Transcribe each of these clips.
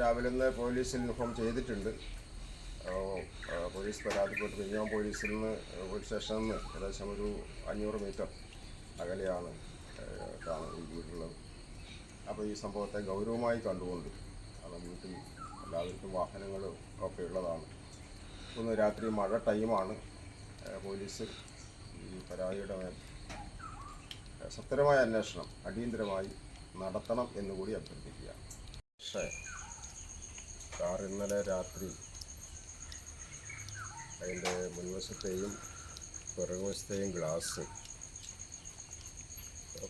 രാവിലെ നിന്ന് പോലീസിൽ ഇൻഫോം ചെയ്തിട്ടുണ്ട്. പോലീസ് പരാതിപ്പെട്ട് കഴിഞ്ഞാൽ പോലീസിൽ നിന്ന് പോലീസ് സ്റ്റേഷനിൽ നിന്ന് ഏകദേശം ഒരു അഞ്ഞൂറ് മീറ്റർ അകലെയാണ് കാണുന്നത് അപ്പോൾ ഈ സംഭവത്തെ ഗൗരവമായി കണ്ടുകൊണ്ട് കാരണം വീട്ടിൽ എല്ലാവർക്കും വാഹനങ്ങൾ ഒക്കെ ഉള്ളതാണ്. ഒന്ന് രാത്രി മഴ ടൈമാണ്. പോലീസ് ഈ പരാതിയുടെ മേൽ സത്യമായ അന്വേഷണം അടിയന്തരമായി നടത്തണം എന്നുകൂടി അഭ്യർത്ഥിക്കുക പക്ഷേ കാർ ഇന്നലെ രാത്രി അതിന്റെ മുൻവശത്തെയും പിറകുവശത്തെയും ഗ്ലാസ്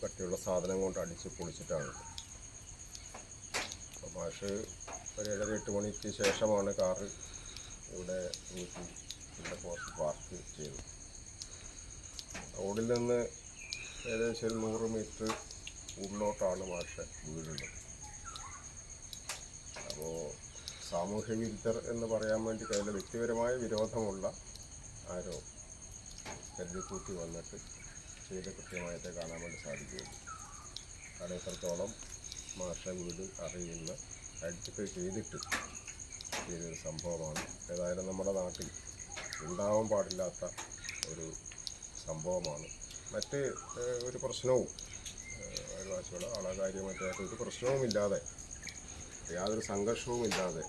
കട്ടിയുള്ള സാധനം കൊണ്ട് അടിച്ച് പൊളിച്ചിട്ടാണ്. അപ്പോൾ മാഷ് ഒരു ഏഴര എട്ട് മണിക്ക് ശേഷമാണ് കാറ് ഇവിടെ വീട്ടിൽ ഇവിടെ പോസ്റ്റ് പാർക്ക് ചെയ്തത്. റോഡിൽ നിന്ന് ഏകദേശം ഒരു നൂറ് മീറ്റർ ഉള്ളിലോട്ടാണ് മാഷ വീടുള്ളത് അപ്പോൾ സാമൂഹ്യ വിരുദ്ധർ എന്ന് പറയാൻ വേണ്ടി കയ്യിൽ വ്യക്തിപരമായ വിരോധമുള്ള ആരോ കരുതിക്കൂട്ടി വന്നിട്ട് ചെയ്ത കൃത്യമായിട്ട് കാണാൻ വേണ്ടി സാധിക്കുകയുള്ളൂ കാരണം എത്രത്തോളം മാഷ വീട് അറിയുന്ന ഐഡന്റിഫൈ ചെയ്തിട്ട് ചെയ്തൊരു സംഭവമാണ്. ഏതായാലും നമ്മുടെ നാട്ടിൽ ഉണ്ടാവാൻ പാടില്ലാത്ത ഒരു സംഭവമാണ്. മറ്റ് ഒരു പ്രശ്നവും അയൽവാസികളോ ആളകാര്യമോ മറ്റായിട്ട് ഒരു പ്രശ്നവുമില്ലാതെ യാതൊരു സംഘർഷവും ഇല്ലാതെ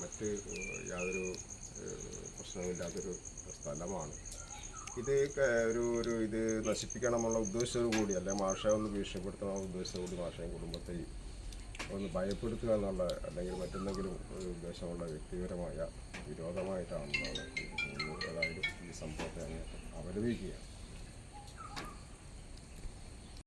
മറ്റ് യാതൊരു പ്രശ്നവുമില്ലാത്തൊരു സ്ഥലമാണ്. ഇത് ഒരു ഒരു ഇത് നശിപ്പിക്കണമെന്നുള്ള ഉദ്ദേശത്തോടു കൂടി അല്ലെ മാഷെ ഒന്ന് ഭീഷണിപ്പെടുത്തണം ഉദ്ദേശത്തോടു കൂടി മാഷയും കുടുംബത്തെയും ഒന്ന് ഭയപ്പെടുത്തുക എന്നുള്ള അല്ലെങ്കിൽ മറ്റെന്തെങ്കിലും ഒരു ഉദ്ദേശമുള്ള വ്യക്തിപരമായ വിരോധമായിട്ടാണെന്നാണ് ഏതായാലും ഈ സംഭവത്തെ അങ്ങ് അപലപിക്കുകയാണ്